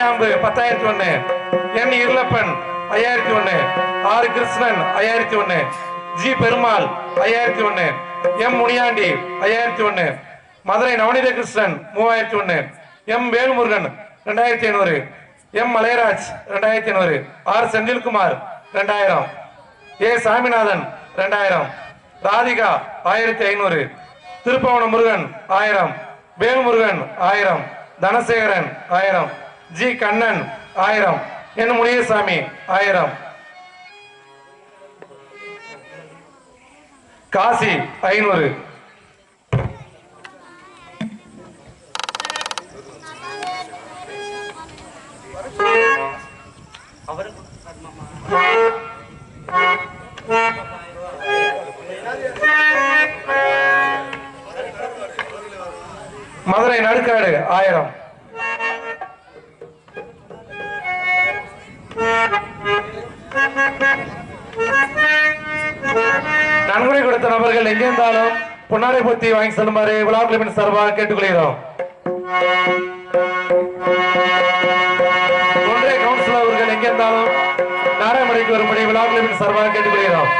ஐயாம்பு பத்தாயிரத்தி ஒண்ணு என் இருளப்பன் ஐயாயிரத்தி ஒண்ணு ஆர் கிருஷ்ணன் ஐயாயிரத்தி ஒண்ணு ஜி பெருமாள் ஐயாயிரத்தி ஒண்ணு எம் முனியாண்டி ஐயாயிரத்தி ஒண்ணு மதுரை நவநீத கிருஷ்ணன் மூவாயிரத்தி ஒண்ணு எம் வேல்முருகன் ரெண்டாயிரத்தி ஐநூறு எம் மலையராஜ் ரெண்டாயிரத்தி ஐநூறு ஆர் செந்தில்குமார் ரெண்டாயிரம் ஏ சாமிநாதன் ரெண்டாயிரம் ராதிகா ஆயிரத்தி ஐநூறு திருப்பவன முருகன் ஆயிரம் வேல்முருகன் ஆயிரம் தனசேகரன் ஆயிரம். ஜி கண்ணன் ஆயிரம். என் முனியசாமி ஆயிரம். காசி ஐநூறு. மதுரை நடுக்காடு ஆயிரம். நீங்கள் நபர்கள் எங்கே இருந்தாலும் பொன்னாரை பொத்தி வாங்கி செல்லுமாறு விழா குழுவின் சார்பாக கேட்டுக்கொள்கிறோம். ஒன்றிய கவுன்சிலர் அவர்கள் எங்கே இருந்தாலும் நாராயணமலைக்கு வரும்படி விழா குழுவின் சார்பாக கேட்டுக்கொள்கிறோம்.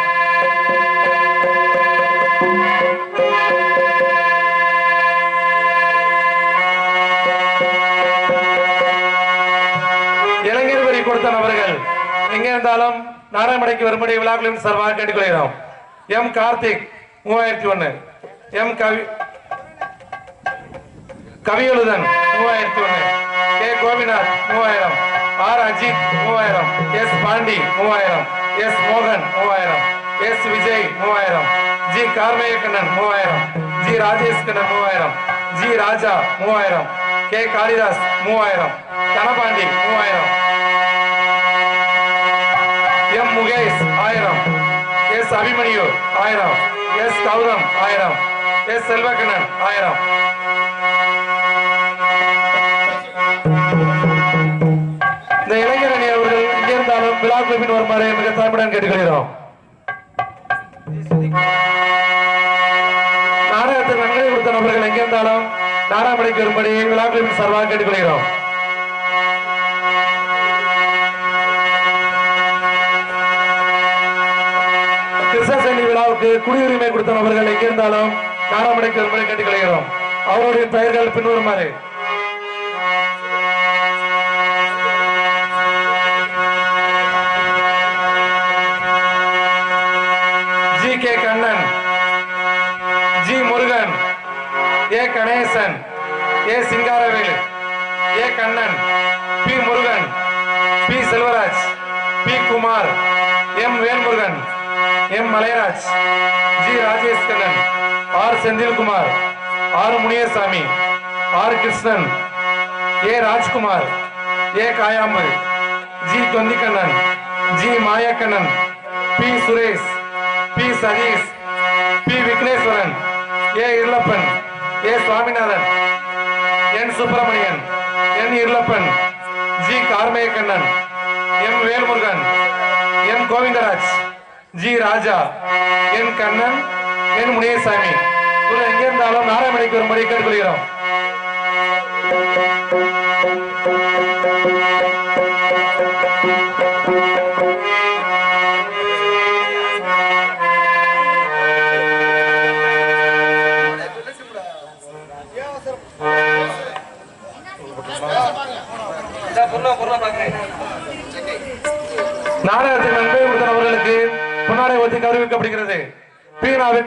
இளைஞர் வரி கொடுத்த நபர்கள் எங்கே இருந்தாலும் நாராயணமலைக்கு வரும்படி விழாக்களின் சார்பாக கேட்டுக்கொள்கிறோம். எம் கார்த்திக் மூவாயிரத்தி ஒன்று எம் கவி கவியழுதன் மூவாயிரத்தி ஒன்னு. கே கோபிநாத் மூவாயிரம். ஆர் அஜித் மூவாயிரம். எஸ் பாண்டி மூவாயிரம். எஸ் மோகன் மூவாயிரம். எஸ் விஜய் மூவாயிரம். ஜி கார்மேயக்கண்ணன் மூவாயிரம். ஜி ராஜேஷ் கண்ணன் மூவாயிரம். ஜி ராஜா மூவாயிரம். கே காளிதாஸ் மூவாயிரம். தனபாண்டி மூவாயிரம். எம் முகேஷ் எஸ் அபிமன்யு ஆயிரம். எஸ் கௌதம் ஆயிரம். எஸ் செல்வக்கண்ணன் ஆயிரம். இந்த இளைஞரணி அவர்கள் இங்கே இருந்தாலும் விழா குழுவின் வருமாறு மிக தாழ்மையுடன் கேட்டுக்கொள்கிறோம். நாடகத்தில் நன்கொடை கொடுத்த நபர்கள் எங்கே இருந்தாலும் வரும்படி விழா குழுவின் சார்பாக கேட்டுக்கொள்கிறோம். குடியுரிமை கொடுத்த நபர்கள் எங்கிருந்தாலும் இருந்தாலும் நாடாமலைக்கு கேட்டுக் கொள்கிறோம். அவருடைய பெயர்கள் பின்வருமாறு. G. K. Kannan G. Murugan A. Ganesan A. Singaravelu A. Kannan. M. Malayaraj G. Rajesh Kannan R. Senthilkumar R. Muniyasamy R. Krishnan A. Rajkumar A. காயாமல் G. Thondikannan G. Mayakannan P. Suresh P. Sathish P. Vigneshwaran A. Irulappan A. Swaminathan N. Subramanian N. Irulappan G. Karmeyakannan M. Velmurugan M. Govindaraj. G Raja N Kannan N Muniyasamy இவர்கள் எங்கே இருந்தாலும் நாராயணமணிக்கு வரும்படி கேட்டுக்கொள்கிறோம்.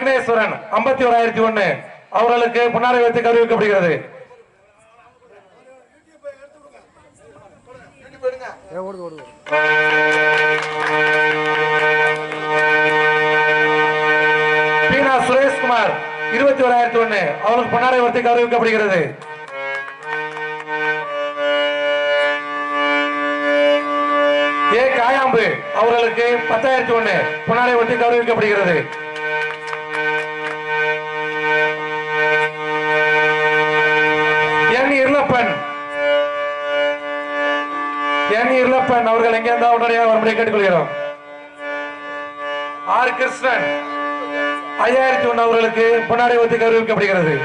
விக்னேஸ்வரன் ஐம்பத்தி ஓராயிரத்தி ஒன்னு. அவர்களுக்கு பொன்னாடை வைத்து கௌரவிக்கப்படுகிறது. பீனா சுரேஷ்குமார் இருபத்தி ஓராயிரத்தி ஒன்னு. அவர்களுக்கு பொன்னாடை வைத்து கௌரவிக்கப்படுகிறது. ஏ காயாம்பு அவர்களுக்கு பத்தாயிரத்தி ஒன்னு. பொன்னாடை ஒட்டி கௌரவிக்கப்படுகிறது. என் அவர்கள் எங்கே இருந்தால் உடனடியாக வரும்படி கேட்டுக்கொள்கிறோம். ஆர் கிருஷ்ணன் ஐயாயிரத்தி ஒன்று அவர்களுக்கு பொன்னாடை ஒத்தி கௌரவிக்கப்படுகிறது.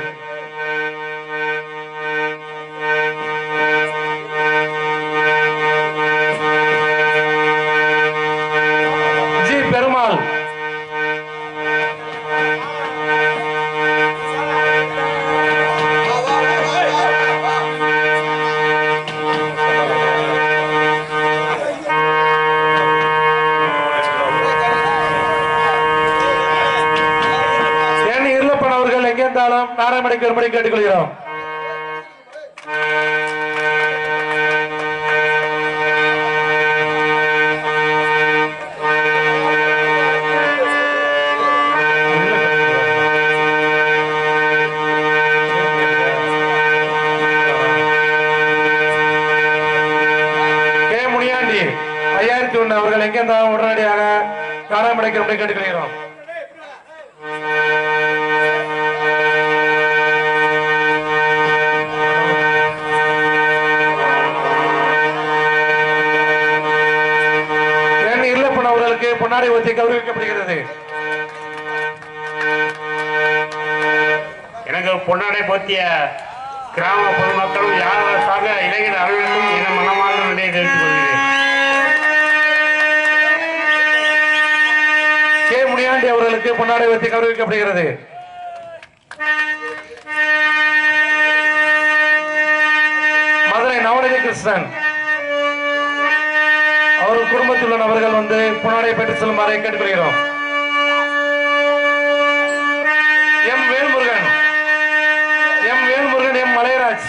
எங்கிருந்தாலும் நாராயணமடைக்கு வரும்படி கேட்டுக்கொள்கிறோம். ஐயாயிரத்தி ஒண்ணு அவர்கள் எங்கிருந்தாலும் உடனடியாக நாராயணமடைக்கு கேட்டுக்கொள்கிறோம். பொன்னாடை ஒத்தி கௌரவிக்கப்படுகிறது. எனக்கு பொன்னாடை போத்திய கிராம பொதுமக்களும் யாராக இளைஞர் அறிவிக்கும் என மனமார்ந்த நிலையை தெரிவித்துக் கொள்கிறேன். கே. முனியாண்டி அவர்களுக்கு பொன்னாடை வைத்து கௌரவிக்கப்படுகிறது. மதுரை நவநிதி கிருஷ்ணன். குடும்பத்துள்ள குடும்பத்தில் உள்ள நபர்கள் வந்து புனாடை பெற்று செல்லுமாறு கேட்டுக்கொள்கிறோம். M Velmurugan. M Velmurugan M Malayaraj.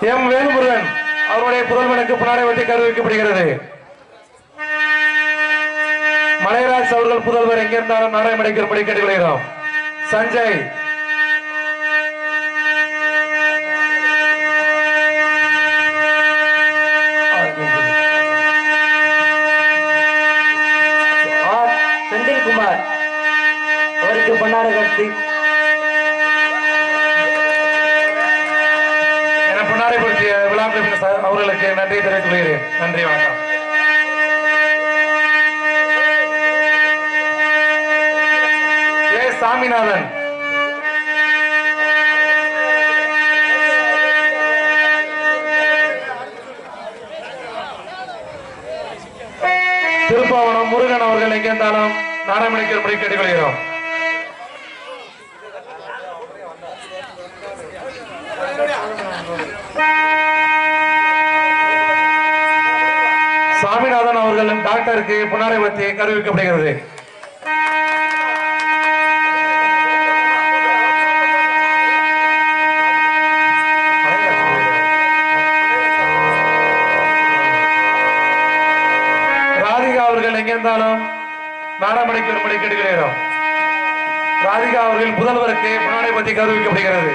M Velmurugan அவருடைய புதல்வனுக்கு புனாரை வெட்டி கருவிக்கப்படுகிறது மலையராஜ் அவர்கள் புதல்வர் எங்கிருந்தாலும் நாராயணமடைக்கிறபடி கேட்டுக்கொள்கிறோம். சஞ்சய். சாமிநாதன். திருப்பாவனம் முருகன் அவர்கள் எங்கிருந்தாலும் முறை கேட்டுக்கொள்கிறோம் சாமிநாதன் அவர்களின் டாக்டருக்கு புனரவத்தி கருவிக்கப்படுகிறது. ராதிகா அவர்கள் புதல்வருக்கு புனாடை பற்றி கௌரவிக்கப்படுகிறது.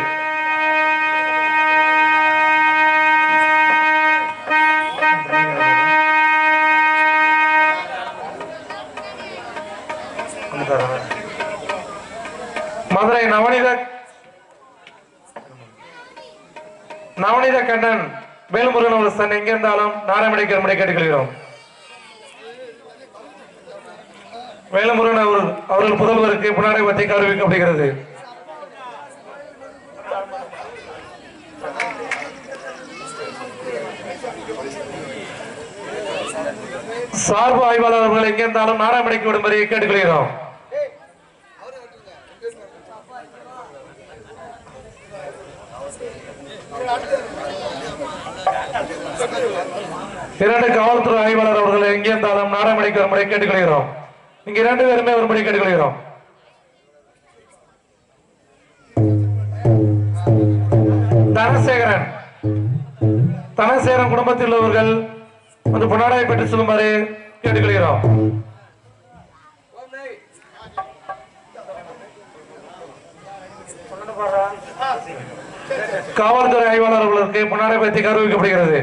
மதுரை நவநீத நவநீத கண்ணன் வேல்முருகன் ஒரு சன் எங்கிருந்தாலும் நாராயணமடைக்கு வரும்படி கேட்டுக்கொள்கிறோம். வேலமுருகன் அவர் அவர்கள் புதல்வருக்கு புனாடை பற்றி கௌரவிக்கப்படுகிறது சார்பு ஆய்வாளர் அவர்கள் எங்கிருந்தாலும் நாராயணமடைக்கு விடும்படி கேட்டுக்கொள்கிறோம். இரண்டு காவல்துறை ஆய்வாளர் அவர்கள் எங்கிருந்தாலும் நாராயணமடைக்கு வரும்படி கேட்டுக்கொள்கிறோம். இங்க இரண்டு பேருமே ஒரு முறை கேட்டுக்கொள்கிறோம். தனசேகரன். தனசேகரன் குடும்பத்தில் உள்ளவர்கள் வந்து பொன்னாடாய் பெற்று சொல்லுமாறு கேட்டுக்கொள்கிறோம். காவல்துறை ஆய்வாளர் அவர்களுக்கு பொன்னாடை பற்றி கௌரவிக்கப்படுகிறது.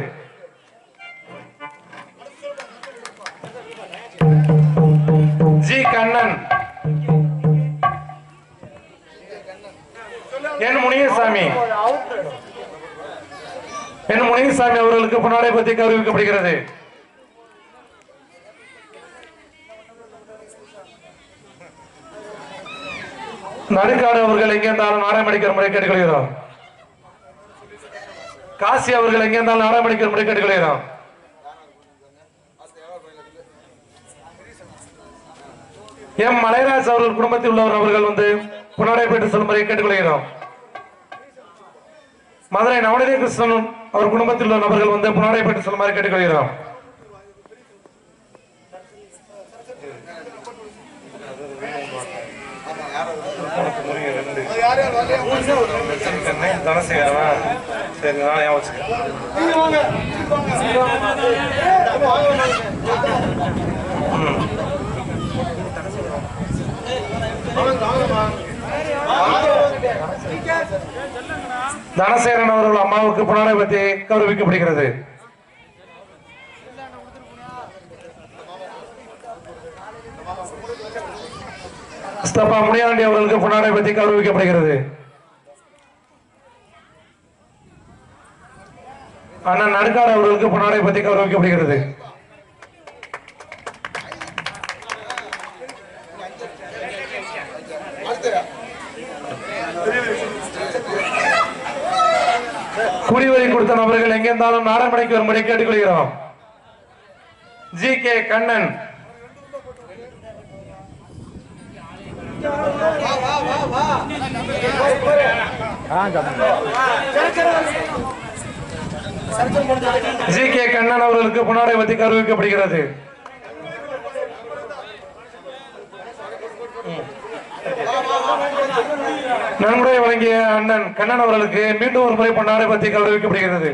G Kannan. N Muniyasamy. N Muniyasamy அவர்களுக்கு பொன்னாடை பற்றி கௌரவிக்கப்படுகிறது. நடுக்காடு அவர்கள் எங்கே இருந்தாலும் நாராயணமடிக்கிற முறை கேட்டுக்கொள்கிறோம். காசி அவர்கள் எங்கே இருந்தாலும் நாராயணமடிக்கிற முறை கேட்டுக்கொள்கிறோம். எம். மலைராஜ் அவர்கள் குடும்பத்தில் உள்ளவர் அவர்கள் வந்து புனரைப்பேட்டு செல்முறையை கேட்டுக்கொள்கிறோம். மதுரை நவநிதி கிருஷ்ணன் அவர் குடும்பத்தில் உள்ள நபர்கள் வந்து புனரைப்பேட்டு செல்லுமாறு கேட்டுக்கொள்கிறோம். தனசேகரன் சரி தனசேரன் அவர்கள் அம்மாவுக்கு புனரை கௌரவிக்கப்படுகிறது. ஸ்தபா முனியாண்டி அவர்களுக்கு புனாடை கௌரவிக்கப்படுகிறது. அண்ணன் நடுக்காடு அவர்களுக்கு புனாடை கௌரவிக்கப்படுகிறது. குறிவரி கொடுத்த நபர்கள் எங்கிருந்தாலும் நாடமணிக்கு வரும்படி கேட்டுக்கொள்கிறோம். G K Kannan. G K Kannan அவர்களுக்கு புனாடை அறிவிக்கப்படுகிறது கௌரவிக்கப்படுகிறது நன்முறை வழங்கிய அண்ணன் கண்ணன் அவர்களுக்கு மீண்டும் ஒரு முறை பொன்னாரை பற்றி கௌரவிக்கப்படுகிறது.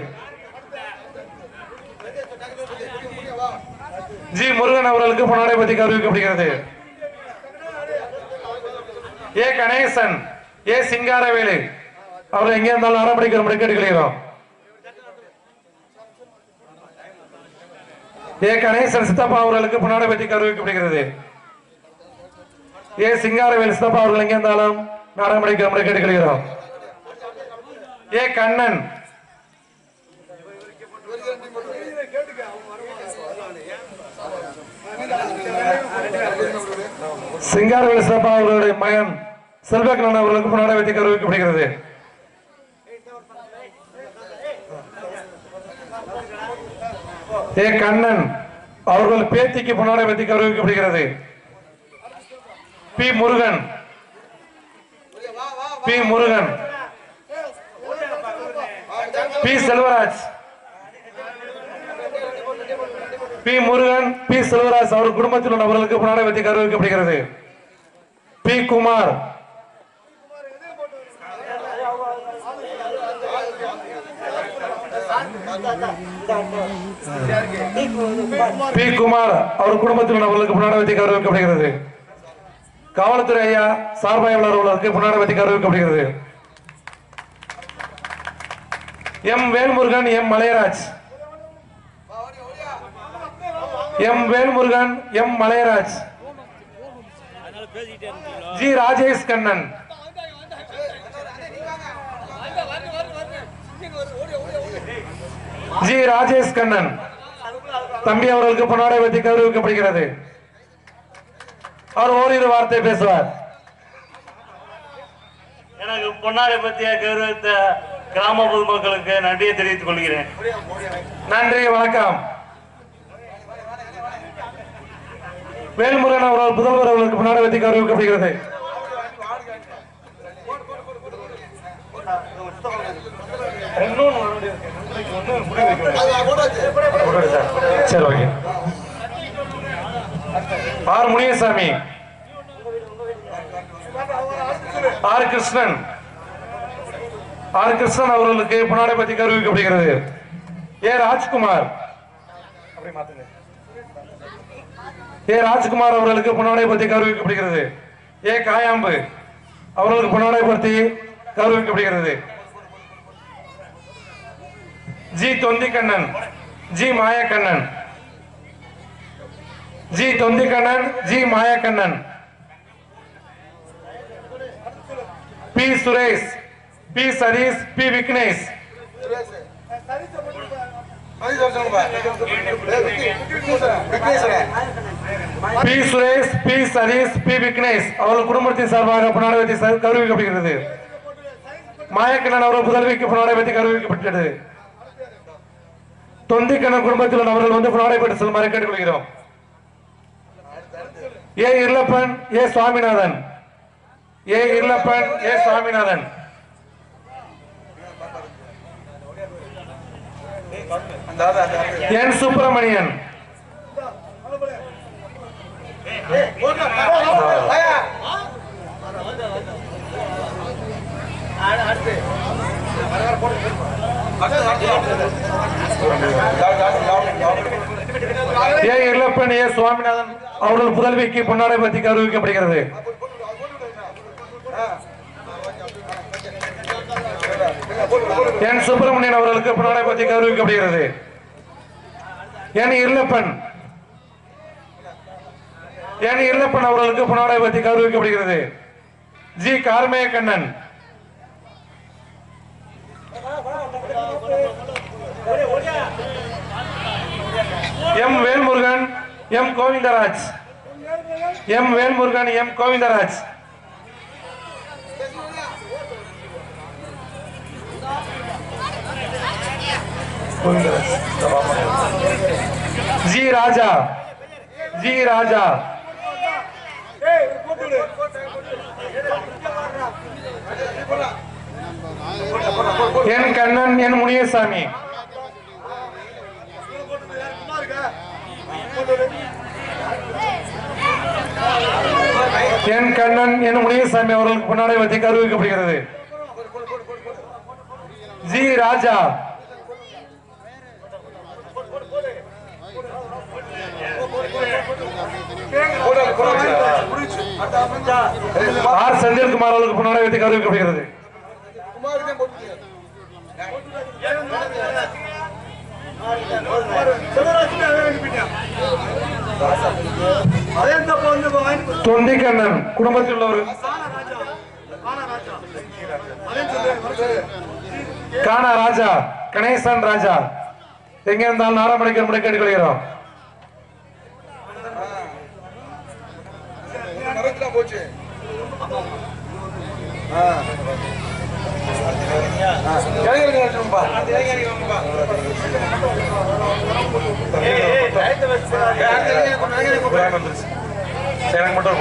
ஜி. முருகன் அவர்களுக்கு பொன்னாடை பற்றி கௌரவிக்கப்படுகிறது. ஏ. கணேசன் ஏ. சிங்காரவேலு அவர் எங்கே இருந்தாலும் ஆரம்பிக்கிற முறை கேட்டுக்கிறோம் ஏ. கணேசன் சித்தப்பா அவர்களுக்கு பொன்னாடை பற்றி கௌரவிக்கப்படுகிறது. ஏ. சிங்காரவேல் சித்தப்பா அவர்கள் எங்கே இருந்தாலும் நாடகமடைக்கிற முறை கேட்டுக்கிறோம் ஏ கண்ணன். சிங்காரவேல் சிறப்பா அவர்களுடைய மகன் செல்வக்கண்ணன் அவர்களுக்கு நடவடிக்கை பற்றி ஏ கண்ணன் அவர்கள் பேத்திக்கு பொன்னாடை பற்றி கௌரவிக்கப்படுகிறது. P Murugan. P Murugan. P Selvaraj. P Murugan P Selvaraj அவர் குடும்பத்தில் உள்ள அவர்களுக்கு பொன்னாடை கௌரவிக்கப்படுகிறது. பி குமார். பி குமார் அவர் குடும்பத்தில் உள்ளவர்களுக்கு புனாட வைத்து கௌரவிக்கப்படுகிறது. காவல்துறை ஐயா சார்பாய் அவர்களுக்கு புனாட வைத்து M Velmurugan M Malayaraj. M Velmurugan M Malayaraj. G Rajesh Kannan. G Rajesh Kannan. தம்பி அவர்களுக்கு பொன்னாடை பற்றி கௌரவிக்கப்படுகிறது அவர் ஓரிரு வார்த்தை பேசுவார். எனக்கு பொன்னாரை பற்றிய கௌரவித்த கிராம பொதுமக்களுக்கு நன்றியை தெரிவித்துக் கொள்கிறேன். நன்றி வணக்கம். வேல்முருகன் அவர்கள் புதல்வர் அவர்களுக்கு பொன்னாடை பற்றி கௌரவிக்கப்படுகிறது. சரி okay. R Muniyasamy R Krishnan. R Krishnan அவர்களுக்கு புனாடை பற்றி கௌரவிக்கப்படுகிறது. ஏ ராஜ்குமார். ஏ ராஜ்குமார் அவர்களுக்கு புனாடை பற்றி கௌரவிக்கப்படுகிறது. ஏ காயாம்பு. அவர்களுக்கு புனாடை பற்றி கௌரவிக்கப்படுகிறது. G Thondikannan. G Mayakannan. G Thondikannan G Mayakannan P Suresh P Sathish P Vignesh. P Suresh P Sathish P Vignesh. அவர்கள் குடும்பத்தின் சார்பாக புனாடவத்தை கௌரவிக்கப்படுகிறது. மாயக்கண்ணன் அவர்கள் புதல்விக்கு புனாடவத்தை கௌரவிக்கப்பட்டது தொந்திக்கண்ணன் குடும்பத்தில் உள்ளவர்கள் வந்து புனாடை பெற்று செல்லுமாறு கேட்டுக்கொள்கிறோம். ஏ இல்லப்பன் ஏ சுவாமிநாதன். ஏ இல்லப்பன் ஏ சுவாமிநாதன். என் சுப்பிரமணியன். ஏ இல்லப்பன் ஏ சுவாமிநாதன் அவர்கள் புதல்விக்கு பொன்னாடை பத்தி அறிவிக்கப்படுகிறது என் சுப்பிரமணியன் அவர்களுக்கு பொன்னாடை பத்தி அறிவிக்கப்படுகிறது என் இல்லப்பன் என் இல்லப்பன் அவர்களுக்கு பொன்னாடை பற்றி அறிவிக்கப்படுகிறது G Karmeya Kannan M Velmurugan M Govindaraj. M Velmurugan M Govindaraj. G Raja. G Raja. N Kannan N Muniyasamy. N Kannan N Muniyasamy அவர்களுக்கு பின்னாடி வச்சு கருவிக்கப்படுகிறது. ஜி ராஜா. ஆர் செந்தில்குமார் அவர்களுக்கு பின்னாடி வைத்து கருவிக்கப்படுகிறது. தொண்டிக்கண்ணன் குடும்பத்தில் உள்ளவர் காணா ராஜா கணேசன் ராஜா. எங்க இருந்தாலும் நாராமணிக்கு முறை கேட்டுக்கொள்கிறோம். போச்சு எனக்கு மட்டும்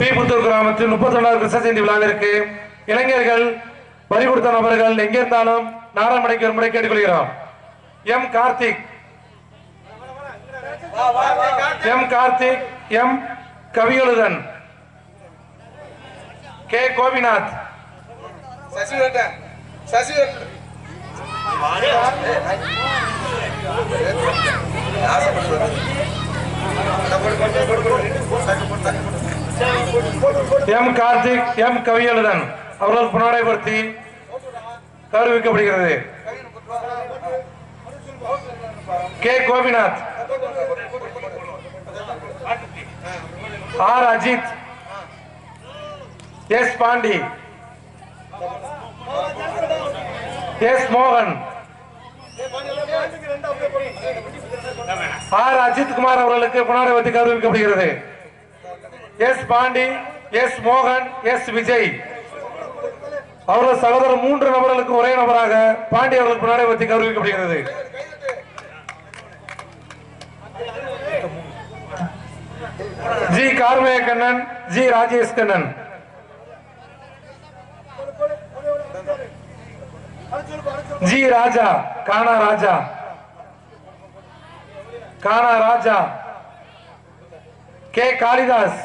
பீபுத்தூர் கிராமத்தில் முப்பத்தி ஒன்றாவது கிருஷ்ண ஜெயந்தி விழாவிற்கு இளைஞர்கள் பறி கொடுத்த நபர்கள் எங்கே இருந்தாலும் நாராயணமடைக்கு ஒரு முறை கேட்டுக்கொள்கிறோம். M Karthik M Karthik M Kaviyazhuthan. K Gopinath. M Karthik M Kaviyazhuthan. அவர்கள் புனரைப்படுத்தி கௌரவிக்கப்படுகிறது. K Gopinath. R Ajith. S Pandi. S மோகன். ஆர் அஜித் குமார் அவர்களுக்கு புனரைவத்தி கௌரவிக்கப்படுகிறது. எஸ் பாண்டி எஸ் மோகன் எஸ் விஜய். அவர்கள் சகோதரர் மூன்று நபர்களுக்கு ஒரே நபராக பாண்டி அவர்களுக்கு முன்னாடி கௌரவிக்கப்படுகிறது. G Karmeya Kannan G Rajesh Kannan. G Raja Gana Raja. Gana Raja. K Kalidas.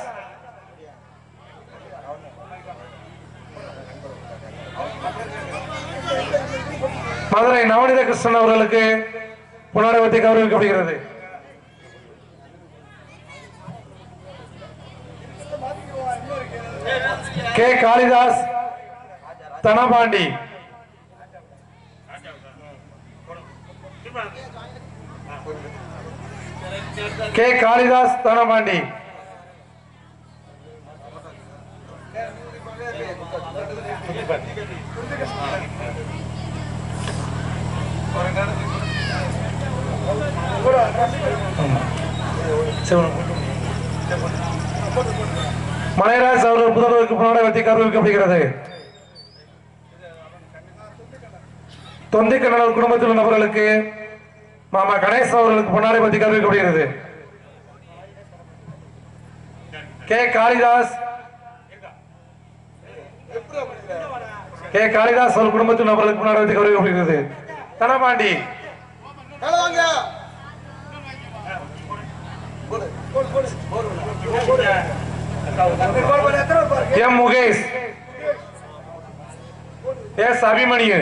Madurai Navaneetha Krishnan அவர்களுக்கு புனரவத்தை கௌரவிக்கப்படுகிறது. கே காளிதாஸ் தனபாண்டி கே காளிதாஸ் தனபாண்டி மலையராஜ் அவர்கள் புதல்வருக்கு புனரை கருவிக்கப்படுகிறது கௌரவிக்கப்படுகிறது தொந்தி கண்ணனர் குடும்பத்தில் உள்ள நபர்களுக்கு மாமா கணேஷ் அவர்களுக்கு பொன்னாடை பற்றி கருவிக்கப்படுகிறது கே. காளிதாஸ். ஏ காளிதாஸ் அவர் குடும்பத்தில் நபர்களுக்கு முன்னாடி வைத்து கௌரவிக்கப்படுகிறது தனபாண்டி. போடு போடு போடு M Mukesh? S Abhimanyu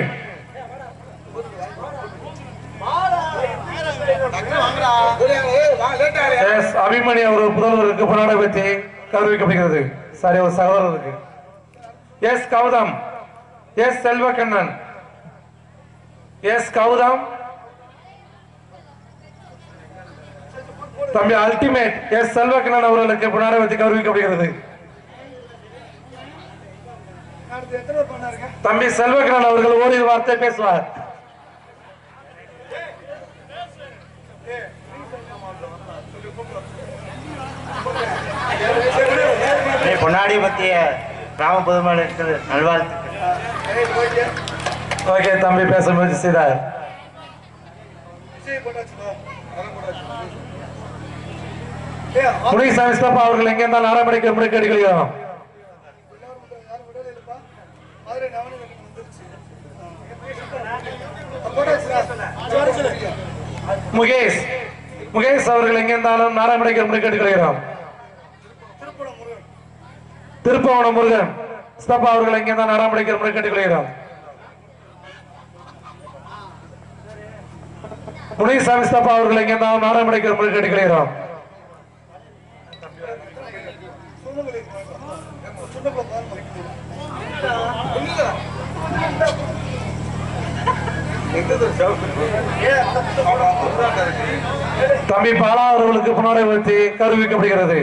S Abhimani அவர் புதல்வருக்கு பொன்னாடை வைத்து கௌரவிக்கப்படுகிறது சாரி ஒரு சகோதரருக்கு. S Gautham? S Selvakannan? S Gautham? தம்பி அல்டிமேட் எஸ் செல்வக்கண்ணன் அவர்களுக்கு பொன்னாடை வைத்து கௌரவிக்கப்படுகிறது. தம்பி செல்வக்கண்ணன் அவர்கள் ஓரிரு வார்த்தை பேசுவார். பொன்னாடி பத்திய கிராம பொதுமக்களுக்கு நல்வாழ்த்துக்கள். ஓகே தம்பி பேச முயற்சி செய்தார். முனிசாமி ஸ்டாப் அவர்கள் எங்கே இருந்தால் ஆரம்பிக்க முறை கேட்டுக்கொள்கிறோம் முகேஷ் முகேஷ் அவர்கள் எங்கே இருந்தாலும் நாராயணமடைக்கு முறை கேட்டுக்கொள்கிறோம் திருப்பணம் முருகன் திருப்பவனம் முருகன் ஸ்தப்பா அவர்கள் எங்கே இருந்தால் நாராயணமடைக்கு முறை கேட்டுக்கொள்கிறோம் முனிசாமி ஸ்தப்பா அவர்கள் எங்கே இருந்தாலும் நாராயணமடைக்கு முறை கேட்டுக்கொள்கிறோம் தம்பி பாலா அவர்களுக்கு புனரை வைத்து கருவிக்கப்படுகிறது.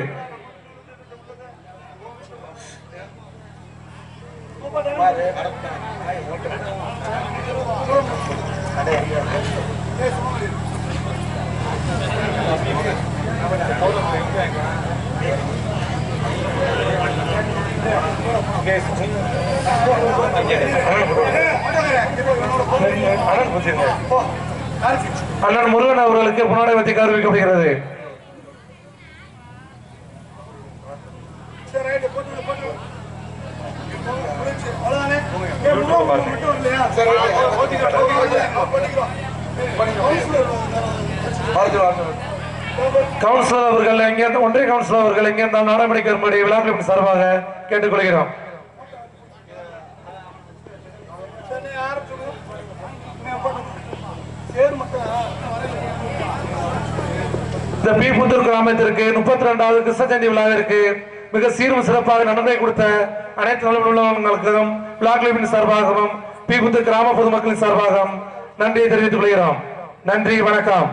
அண்ணன் முருகன் அவர்களுக்கு புனரை கௌரவிக்கப்படுகிறது கருவிக்கப்படுகிறது கவுன்சிலர் அவர்கள் எங்கே ஒன்றிய கவுன்சிலர் அவர்கள் எங்கே நாடாமணி கரும்படி விழாக்களின் சார்பாக கேட்டுக்கொள்கிறோம். இந்த பி புத்தூர் கிராமத்திற்கு முப்பத்தி ரெண்டாவது கிருஷ்ண ஜெயந்தி விழாவிற்கு மிக சீரும் சிறப்பாக நடந்தை கொடுத்த அனைத்து நலமுள்ளவர்களுக்கும் விழாக்களின் சார்பாகவும் பி புத்தூர் கிராம பொதுமக்களின் சார்பாகவும் நன்றியை தெரிவித்துக் கொள்கிறோம். நன்றி வணக்கம்.